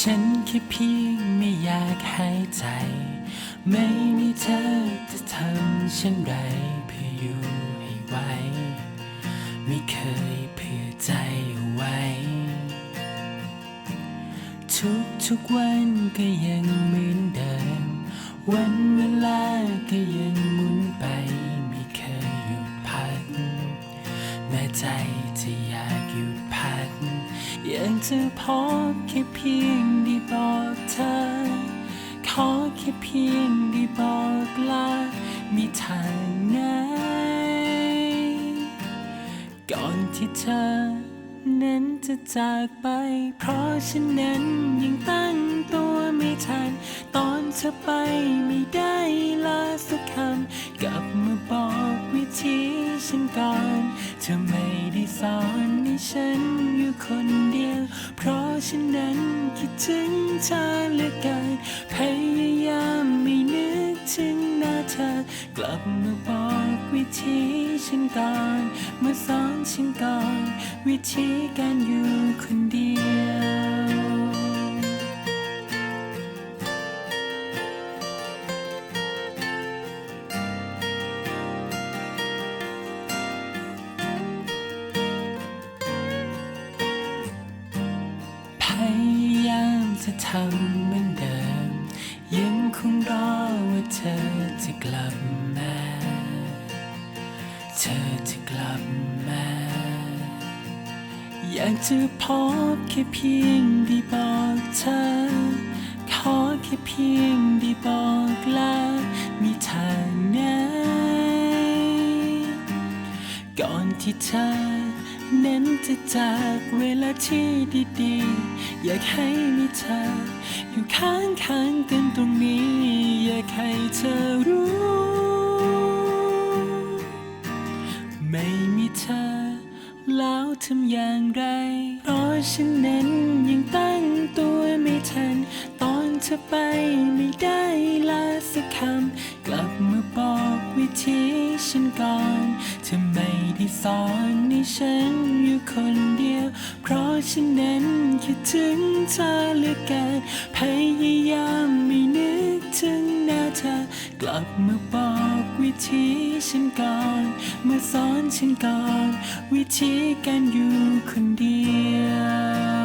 ฉันแค่เพียงไม่อยากหายใจ ไม่มีเธอจะทำเช่นไรเพื่ออยู่ให้ไหวไม่เคยเผื่อใจเอาไว้ ทุกทุกวันก็ยังเหมือนเดิม วันเวลาก็ยังหมุนไปไม่เคยหยุดพักแม้ใจจะอยากหยุดพัก อยากจะพบแค่เพียงได้บอกเธอ ขอแค่เพียงได้บอกลามีทางไหน ก่อนที่เธอ นั้นจะจากไป เพราะฉันนั้นยังตั้งตัวไม่ทัน ตอนเธอไปไม่ได้ลาสักคำกลับมาบอกวิธีฉันก่อนเธอไม่ได้สอนให้ฉันอยู่คนเดียว ฉันนั้นคิดถึงเธอเหลือเกินพยายามไม่นึกถึงหน้าเธอกลับมาบอกวิธีฉันก่อนมาสอนฉันก่อนวิธีการอยู่คนเดียว จะทำเหมือนเดิม ยังคงรอว่าเธอจะกลับมา เธอจะกลับมา อยากจะพบแค่เพียงได้บอกเธอ ขอแค่เพียงได้บอกลามีทางไหนก่อนที่เธอ เน้นจะจากเวลาที่ดีๆ อยากให้มีเธอ อยู่ข้างข้างๆกันตรงนี้ อยากให้เธอรู้ ไม่มีเธอ แล้วทำอย่างไร เพราะฉันนั้นยังตั้งตัวไม่ทัน ตอนเธอไปไม่ได้ลาสักคำ กลับมาบอกวิธีฉันก่อนเธอไม่ได้สอน ฉันอยู่คนเดียว เพราะฉันนั้นคิดถึงเธอเหลือเกินพยายามไม่นึกถึงหน้าเธอ กลับมาบอกวิธีฉันก่อน มาสอนฉันก่อน วิธีการอยู่คนเดียว